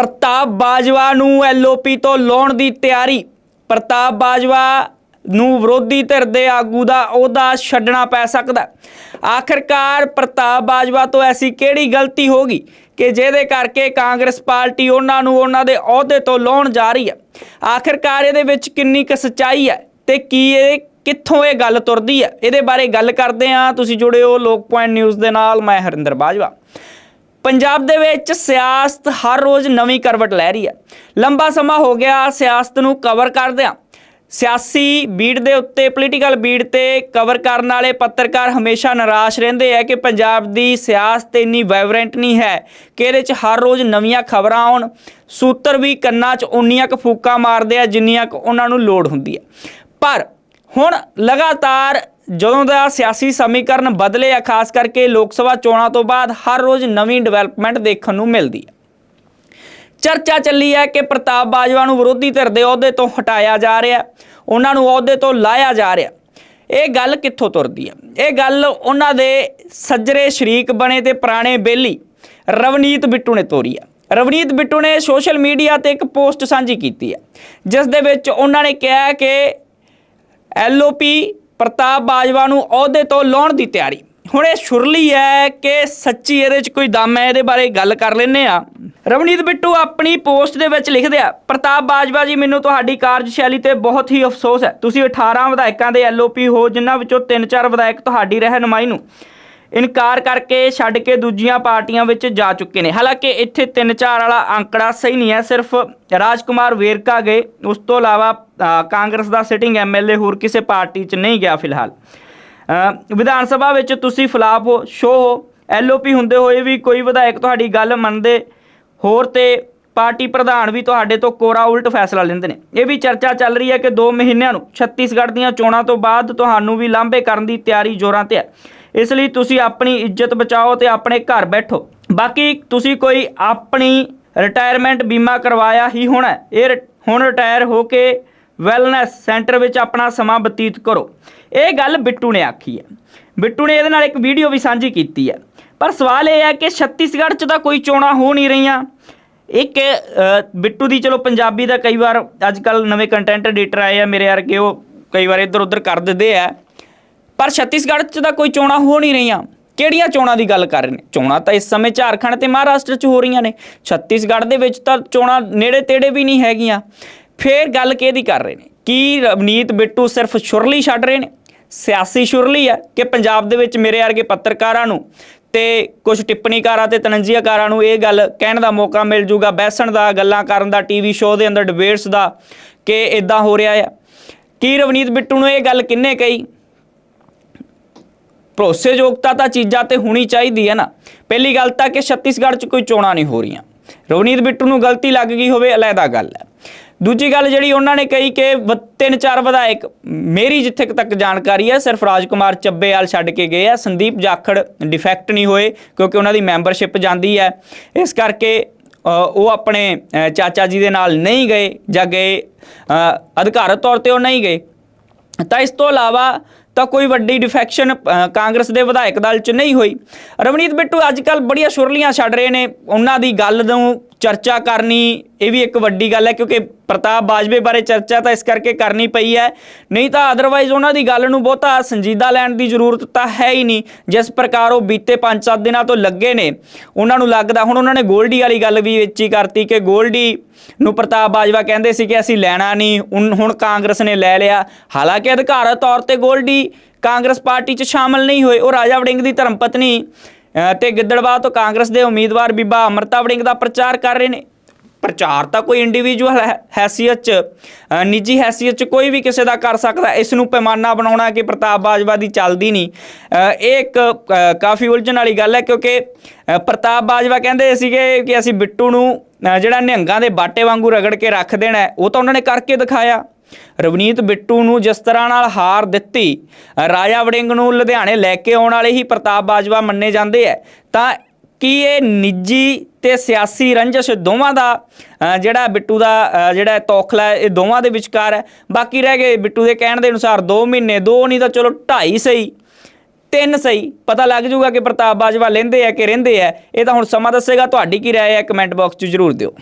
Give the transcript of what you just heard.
ਪ੍ਰਤਾਪ ਬਾਜਵਾ ਨੂੰ ਐਲਓਪੀ ਤੋਂ ਲਾਉਣ ਦੀ ਤਿਆਰੀ। ਪ੍ਰਤਾਪ ਬਾਜਵਾ ਨੂੰ ਵਿਰੋਧੀ ਧਿਰ ਦੇ ਆਗੂ ਦਾ ਅਹੁਦਾ ਛੱਡਣਾ ਪੈ ਸਕਦਾ ਹੈ। ਆਖਰਕਾਰ ਪ੍ਰਤਾਪ ਬਾਜਵਾ ਤੋਂ ਐਸੀ ਕਿਹੜੀ ਗਲਤੀ ਹੋ ਗਈ ਕਿ ਜਿਹਦੇ ਕਰਕੇ ਕਾਂਗਰਸ ਪਾਰਟੀ ਉਹਨਾਂ ਨੂੰ ਉਹਨਾਂ ਦੇ ਅਹੁਦੇ ਤੋਂ ਲਾਉਣ ਜਾ ਰਹੀ ਹੈ? ਆਖਰਕਾਰ ਇਹਦੇ ਵਿੱਚ ਕਿੰਨੀ ਕੁ ਸੱਚਾਈ ਹੈ ਤੇ ਕੀ ਇਹ ਕਿੱਥੋਂ ਇਹ ਗੱਲ ਤੁਰਦੀ ਹੈ? ਇਹਦੇ ਬਾਰੇ ਗੱਲ ਕਰਦੇ ਹਾਂ। ਤੁਸੀਂ ਜੁੜੇ ਹੋ ਲੋਕ ਪੁਆਇੰਟ ਨਿਊਜ਼ ਦੇ ਨਾਲ। ਮੈਂ ਹਰਿੰਦਰ ਬਾਜਵਾ। ਪੰਜਾਬ ਦੇ ਵਿੱਚ ਸਿਆਸਤ ਹਰ ਰੋਜ਼ ਨਵੀਂ ਕਰਵਟ ਲੈ ਰਹੀ ਹੈ। ਲੰਬਾ ਸਮਾਂ ਹੋ ਗਿਆ ਸਿਆਸਤ ਨੂੰ ਕਵਰ ਕਰਦਿਆਂ। ਸਿਆਸੀ ਬੀੜ ਦੇ ਉੱਤੇ ਪੋਲੀਟੀਕਲ ਬੀੜ ਤੇ ਕਵਰ ਕਰਨ ਵਾਲੇ ਪੱਤਰਕਾਰ ਹਮੇਸ਼ਾ ਨਿਰਾਸ਼ ਰਹਿੰਦੇ ਆ ਕਿ ਪੰਜਾਬ ਦੀ ਸਿਆਸਤ ਇੰਨੀ ਵਾਈਬ੍ਰੈਂਟ ਨਹੀਂ ਹੈ ਕਿ ਇਹਦੇ 'ਚ ਹਰ ਰੋਜ਼ ਨਵੀਆਂ ਖਬਰਾਂ ਆਉਣ। ਸੂਤਰ ਵੀ ਕੰਨਾਂ 'ਚ ਉਨੀਆਂ ਕੁ ਫੂਕਾਂ ਮਾਰਦੇ ਆ ਜਿੰਨੀਆਂ ਕੁ ਉਹਨਾਂ ਨੂੰ ਲੋੜ ਹੁੰਦੀ ਹੈ। ਪਰ ਹੁਣ ਲਗਾਤਾਰ ਜਦੋਂ ਦਾ ਸਿਆਸੀ ਸਮੀਕਰਨ ਬਦਲੇ ਆ, ਖਾਸ ਕਰਕੇ ਲੋਕ ਸਭਾ ਚੋਣਾਂ ਤੋਂ ਬਾਅਦ ਹਰ ਰੋਜ਼ ਨਵੀਂ ਡਿਵੈਲਪਮੈਂਟ ਦੇਖਣ ਨੂੰ ਮਿਲਦੀ ਹੈ ਚਰਚਾ ਚੱਲੀ ਹੈ ਕਿ ਪ੍ਰਤਾਪ ਬਾਜਵਾ ਨੂੰ ਵਿਰੋਧੀ ਧਿਰ ਦੇ ਅਹੁਦੇ ਤੋਂ ਹਟਾਇਆ ਜਾ ਰਿਹਾ ਉਹਨਾਂ ਨੂੰ ਅਹੁਦੇ ਤੋਂ ਲਾਇਆ ਜਾ ਰਿਹਾ ਇਹ ਗੱਲ ਕਿੱਥੋਂ ਤੁਰਦੀ ਹੈ ਇਹ ਗੱਲ ਉਹਨਾਂ ਦੇ ਸੱਜਰੇ ਸ਼ਰੀਕ ਬਣੇ ਤੇ ਪੁਰਾਣੇ ਬੇਲੀ ਰਵਨੀਤ ਬਿੱਟੂ ਨੇ ਤੋਰੀ ਹੈ ਰਵਨੀਤ ਬਿੱਟੂ ਨੇ ਸੋਸ਼ਲ ਮੀਡੀਆ ਤੇ ਇੱਕ ਪੋਸਟ ਸਾਂਝੀ ਕੀਤੀ ਹੈ ਜਿਸ ਦੇ ਵਿੱਚ ਉਹਨਾਂ ਨੇ ਕਿਹਾ ਹੈ ਕਿ ਐਲਓਪੀ ਪ੍ਰਤਾਪ ਬਾਜਵਾ ਨੂੰ ਅਹੁਦੇ ਤੋਂ ਲਾਉਣ ਦੀ ਤਿਆਰੀ। ਹੁਣ ਇਹ ਸ਼ੁਰਲੀ ਹੈ ਕਿ ਸੱਚੀ ਇਹਦੇ 'ਚ ਕੋਈ ਦਮ ਹੈ, ਇਹਦੇ ਬਾਰੇ ਗੱਲ ਕਰ ਲੈਨੇ ਆ ਰਵਨੀਤ ਬਿੱਟੂ ਆਪਣੀ ਪੋਸਟ ਦੇ ਵਿੱਚ ਲਿਖਦੇ ਆ, ਪ੍ਰਤਾਪ ਬਾਜਵਾ ਜੀ, ਮੈਨੂੰ ਤੁਹਾਡੀ ਕਾਰਜਸ਼ੈਲੀ ਤੇ ਬਹੁਤ ਹੀ ਅਫਸੋਸ ਹੈ। ਤੁਸੀਂ 18 ਵਿਧਾਇਕਾਂ ਦੇ ਐਲਓਪੀ ਹੋ, ਜਿਨ੍ਹਾਂ ਵਿੱਚੋਂ 3-4 ਵਿਧਾਇਕ ਤੁਹਾਡੀ ਰਹਿਨਮਾਈ ਨੂੰ ਇਨਕਾਰ ਕਰਕੇ ਛੱਡ ਕੇ ਦੂਜੀਆਂ ਪਾਰਟੀਆਂ ਵਿੱਚ ਜਾ ਚੁੱਕੇ ਨੇ। ਹਾਲਾਂਕਿ ਇੱਥੇ 3-4 ਵਾਲਾ ਅੰਕੜਾ ਸਹੀ ਨਹੀਂ ਹੈ, ਸਿਰਫ ਰਾਜਕੁਮਾਰ ਵੇਰਕਾ ਗਏ। ਉਸ ਤੋਂ ਇਲਾਵਾ ਕਾਂਗਰਸ ਦਾ ਸਿਟਿੰਗ ਐਮਐਲਏ ਹੋਰ ਕਿਸੇ ਪਾਰਟੀ 'ਚ ਨਹੀਂ ਗਿਆ ਫਿਲਹਾਲ। ਵਿਧਾਨ ਸਭਾ ਵਿੱਚ ਤੁਸੀਂ ਫਲਾਪ ਹੋ ਸ਼ੋ ਹੋ ਐਲਓਪੀ ਹੁੰਦੇ ਹੋਏ ਵੀ ਕੋਈ ਵਿਧਾਇਕ ਤੁਹਾਡੀ ਗੱਲ ਮੰਨਦੇ ਹੋਰ ਤੇ ਪਾਰਟੀ ਪ੍ਰਧਾਨ ਵੀ ਤੁਹਾਡੇ ਤੋਂ ਕੋਰਾ ਉਲਟ ਫੈਸਲਾ ਲੈਂਦੇ ਨੇ। ਇਹ ਵੀ ਚਰਚਾ ਚੱਲ ਰਹੀ ਹੈ ਕਿ 2 ਮਹੀਨਿਆਂ ਨੂੰ ਛੱਤੀਸਗੜ੍ਹ ਦੀਆਂ ਚੋਣਾਂ ਤੋਂ ਬਾਅਦ ਤੁਹਾਨੂੰ ਵੀ ਲਾਂਭੇ ਕਰਨ ਦੀ ਤਿਆਰੀ ਜ਼ੋਰਾਂ ਤੇ ਹੈ। ਇਸ ਲਈ ਤੁਸੀਂ ਆਪਣੀ ਇੱਜ਼ਤ ਬਚਾਓ ਤੇ ਆਪਣੇ ਘਰ ਬੈਠੋ। ਬਾਕੀ ਤੁਸੀਂ ਕੋਈ ਆਪਣੀ ਰਿਟਾਇਰਮੈਂਟ ਬੀਮਾ ਕਰਵਾਇਆ ਹੀ ਹੋਣਾ ਇਹ ਰਿ- ਹੁਣ ਰਿਟਾਇਰ ਹੋ ਕੇ ਵੈਲਨੈਸ ਸੈਂਟਰ ਵਿੱਚ ਆਪਣਾ ਸਮਾਂ ਬਤੀਤ ਕਰੋ। ਇਹ ਗੱਲ ਬਿੱਟੂ ਨੇ ਆਖੀ ਹੈ। ਬਿੱਟੂ ਨੇ ਇਹਦੇ ਨਾਲ ਇੱਕ ਵੀਡੀਓ ਵੀ ਸਾਂਝੀ ਕੀਤੀ ਹੈ। ਪਰ ਸਵਾਲ ਇਹ ਹੈ ਕਿ ਛੱਤੀਸਗੜ੍ਹ 'ਚ ਤਾਂ ਕੋਈ ਚੋਣਾਂ ਹੋ ਨਹੀਂ ਰਹੀਆਂ। ਇੱਕ ਬਿੱਟੂ ਦੀ ਚਲੋ ਪੰਜਾਬੀ ਦਾ ਕਈ ਵਾਰ ਅੱਜ ਕੱਲ ਨਵੇਂ ਕੰਟੈਂਟ ਐਡੀਟਰ ਆਏ ਆ ਮੇਰੇ ਵਰਗੇ, ਉਹ ਕਈ ਵਾਰ ਇੱਧਰ ਉੱਧਰ ਕਰ ਦਿੰਦੇ ਆ। ਪਰ ਛੱਤੀਸਗੜ੍ਹ 'ਚ ਤਾਂ ਕੋਈ ਚੋਣਾਂ ਹੋ ਨਹੀਂ ਰਹੀਆਂ। ਕਿਹੜੀਆਂ ਚੋਣਾਂ ਦੀ ਗੱਲ ਕਰ ਰਹੇ ਨੇ? ਚੋਣਾਂ ਤਾਂ ਇਸ ਸਮੇਂ ਝਾਰਖੰਡ ਤੇ ਮਹਾਰਾਸ਼ਟਰ 'ਚ ਹੋ ਰਹੀਆਂ ਨੇ। ਛੱਤੀਸਗੜ੍ਹ ਦੇ ਵਿੱਚ ਤਾਂ ਚੋਣਾਂ ਨੇੜੇ ਤੇੜੇ ਵੀ ਨਹੀਂ ਹੈਗੀਆਂ। ਫੇਰ ਗੱਲ ਕਿਹਦੀ ਕਰ ਰਹੇ ਨੇ? ਕੀ ਰਵਨੀਤ ਬਿੱਟੂ ਸਿਰਫ ਸ਼ੁਰਲੀ ਛੱਡ ਰਹੇ ਨੇ? ਸਿਆਸੀ ਸ਼ੁਰਲੀ ਆ ਕਿ ਪੰਜਾਬ ਦੇ ਵਿੱਚ ਮੇਰੇ ਵਰਗੇ ਪੱਤਰਕਾਰਾਂ ਨੂੰ ਤੇ ਕੁਝ ਟਿੱਪਣੀਕਾਰਾਂ ਤੇ ਤਨੰਜੀਆਕਾਰਾਂ ਨੂੰ ਇਹ ਗੱਲ ਕਹਿਣ ਦਾ ਮੌਕਾ ਮਿਲ ਜੂਗਾ, ਬਹਿਸਣ ਦਾ, ਗੱਲਾਂ ਕਰਨ ਦਾ ਟੀਵੀ ਸ਼ੋਅ ਦੇ ਅੰਦਰ ਡਿਬੇਟਸ ਦਾ, ਕਿ ਇਦਾਂ ਹੋ ਰਿਹਾ ਆ। ਕੀ ਰਵਨੀਤ ਬਿੱਟੂ ਨੂੰ ਇਹ ਗੱਲ ਕਿੰਨੇ ਕਹੀ? ਭਰੋਸੇਯੋਗਤਾ ਤਾਂ ਚੀਜ਼ਾਂ ਤੇ ਹੋਣੀ ਚਾਹੀਦੀ ਹੈ ਨਾ। ਪਹਿਲੀ ਗੱਲ ਤਾਂ ਕਿ ਛੱਤੀਸਗੜ੍ਹ 'ਚ ਕੋਈ ਚੋਣਾਂ ਨਹੀਂ ਹੋ ਰਹੀਆਂ। ਰਵਨੀਤ ਬਿੱਟੂ ਨੂੰ ਗਲਤੀ ਲੱਗ ਗਈ ਹੋਵੇ ਅਲੱਗਾ ਗੱਲ ਹੈ। ਦੂਜੀ ਗੱਲ ਜਿਹੜੀ ਉਹਨਾਂ ਨੇ ਕਹੀ ਕਿ ਵ- ਤਿੰਨ ਚਾਰ ਵਿਧਾਇਕ, ਮੇਰੀ ਜਿੱਥੇ ਤੱਕ ਜਾਣਕਾਰੀ ਹੈ, ਸਿਰਫ ਰਾਜਕੁਮਾਰ ਚੱਬੇਵਾਲ ਛੱਡ ਕੇ ਗਏ ਆ। ਸੰਦੀਪ ਜਾਖੜ ਡਿਫੈਕਟ ਨਹੀਂ ਹੋਏ, ਕਿਉਂਕਿ ਉਹਨਾਂ ਦੀ ਮੈਂਬਰਸ਼ਿਪ ਜਾਂਦੀ ਹੈ। ਇਸ ਕਰਕੇ ਉਹ ਆਪਣੇ ਚਾਚਾ ਜੀ ਦੇ ਨਾਲ ਨਹੀਂ ਗਏ ਜਾਂ ਗਏ ਅਧਿਕਾਰਤ ਤੌਰ ਤੇ ਉਹ ਨਹੀਂ ਗਏ। ਤਾਂ ਇਸ ਤੋਂ ਇਲਾਵਾ ਤਾਂ ਕੋਈ ਵੱਡੀ ਡਿਫੈਕਸ਼ਨ ਕਾਂਗਰਸ ਦੇ ਵਿਧਾਇਕ ਦਲ 'ਚ ਨਹੀਂ ਹੋਈ। ਰਵਨੀਤ ਬਿੱਟੂ ਅੱਜ ਕੱਲ ਬੜੀਆਂ ਸੁਰਲੀਆਂ ਛੱਡ ਰਹੇ ਨੇ। ਉਹਨਾਂ ਦੀ ਗੱਲ ਨੂੰ ਚਰਚਾ ਕਰਨੀ ਇਹ ਵੀ ਇੱਕ ਵੱਡੀ ਗੱਲ ਹੈ, ਕਿਉਂਕਿ ਪ੍ਰਤਾਪ ਬਾਜਵੇ ਬਾਰੇ ਚਰਚਾ ਤਾਂ ਇਸ ਕਰਕੇ ਕਰਨੀ ਪਈ ਹੈ। ਨਹੀਂ ਤਾਂ ਅਦਰਵਾਈਜ਼ ਉਹਨਾਂ ਦੀ ਗੱਲ ਨੂੰ ਬਹੁਤਾ ਸੰਜੀਦਾ ਲੈਣ ਦੀ ਜ਼ਰੂਰਤ ਤਾਂ ਹੈ ਹੀ ਨਹੀਂ। ਜਿਸ ਪ੍ਰਕਾਰ ਉਹ ਬੀਤੇ 5-7 ਦਿਨਾਂ ਤੋਂ ਲੱਗੇ ਨੇ, ਉਹਨਾਂ ਨੂੰ ਲੱਗਦਾ ਹੁਣ ਉਹਨਾਂ ਨੇ ਗੋਲਡੀ ਵਾਲੀ ਗੱਲ ਵੀ ਵਿੱਚ ਹੀ ਕਰਤੀ ਕਿ ਗੋਲਡੀ ਨੂੰ ਪ੍ਰਤਾਪ ਬਾਜਵਾ ਕਹਿੰਦੇ ਸੀ ਕਿ ਅਸੀਂ ਲੈਣਾ ਨਹੀਂ ਹੁਣ ਹੁਣ ਕਾਂਗਰਸ ਨੇ ਲੈ ਲਿਆ। ਹਾਲਾਂਕਿ ਅਧਿਕਾਰਤ ਤੌਰ ਤੇ ਗੋਲਡੀ ਕਾਂਗਰਸ ਪਾਰਟੀ 'ਚ ਸ਼ਾਮਲ ਨਹੀਂ ਹੋਏ। ਉਹ ਰਾਜਾ ਵੜਿੰਗ ਦੀ ਧਰਮ ਪਤਨੀ ਤੇ ਗਿੱਦੜਵਾ ਤੋਂ ਕਾਂਗਰਸ ਦੇ ਉਮੀਦਵਾਰ ਬੀਬਾ ਅਮਰਤਾ ਵੜਿੰਗ ਦਾ ਪ੍ਰਚਾਰ ਕਰ ਰਹੇ ਨੇ। ਪ੍ਰਚਾਰ ਤਾਂ ਕੋਈ ਇੰਡੀਵਿਜੂਅਲ ਹੈਸੀਅਤ 'ਚ ਨਿੱਜੀ ਹੈਸੀਅਤ 'ਚ ਕੋਈ ਵੀ ਕਿਸੇ ਦਾ ਕਰ ਸਕਦਾ। ਇਸ ਨੂੰ ਪੈਮਾਨਾ ਬਣਾਉਣਾ ਕਿ ਪ੍ਰਤਾਪ ਬਾਜਵਾ ਦੀ ਚੱਲਦੀ ਨਹੀਂ। ਇਹ ਇੱਕ ਕਾਫੀ ਉਲਝਣ ਵਾਲੀ ਗੱਲ ਹੈ ਕਿਉਂਕਿ ਪ੍ਰਤਾਪ ਬਾਜਵਾ ਕਹਿੰਦੇ ਸੀਗੇ ਕਿ ਅਸੀਂ ਬਿੱਟੂ ਨੂੰ ਜਿਹੜਾ ਨਿਹੰਗਾਂ ਦੇ ਬਾਟੇ ਵਾਂਗੂ ਰਗੜ ਕੇ ਰੱਖ ਦੇਣਾ ਉਹ ਤਾਂ ਉਹਨਾਂ ਨੇ ਕਰਕੇ ਦਿਖਾਇਆ। ਰਵਨੀਤ ਬਿੱਟੂ ਨੂੰ ਜਿਸ ਤਰ੍ਹਾਂ ਨਾਲ ਹਾਰ ਦਿੱਤੀ, ਰਾਜਾ ਵੜਿੰਗ ਨੂੰ ਲੁਧਿਆਣੇ ਲੈ ਕੇ ਆਉਣ ਵਾਲੇ ਹੀ ਪ੍ਰਤਾਪ ਬਾਜਵਾ ਮੰਨੇ ਜਾਂਦੇ ਹੈ ਤਾਂ ਕੀ ਇਹ ਨਿੱਜੀ ਤੇ ਸਿਆਸੀ ਰੰਜਿਸ਼ ਦੋਵਾਂ ਦਾ ਜਿਹੜਾ ਬਿੱਟੂ ਦਾ ਜਿਹੜਾ ਤੌਖਲਾ ਇਹ ਦੋਵਾਂ ਦੇ ਵਿਚਕਾਰ ਹੈ? ਬਾਕੀ ਰਹਿ ਗਏ ਬਿੱਟੂ ਦੇ ਕਹਿਣ ਦੇ ਅਨੁਸਾਰ 2 ਮਹੀਨੇ 2 ਨਹੀਂ ਤਾਂ ਚਲੋ 2.5 ਸਹੀ, ਤਿੰਨ ਸਹੀ। ਪਤਾ ਲੱਗ ਜਾਊਗਾ ਕਿ ਪ੍ਰਤਾਪ ਬਾਜਵਾ ਲੈਂਦੇ ਆ ਕਿ ਰਹਿੰਦੇ ਆ। ਇਹ ਤਾਂ ਹੁਣ ਸਮਾਂ ਦੱਸੇਗਾ। ਤੁਹਾਡੀ ਕੀ ਰਾਏ ਹੈ? ਕਮੈਂਟ ਬਾਕਸ 'ਚ ਜਰੂਰ ਦਿਓ।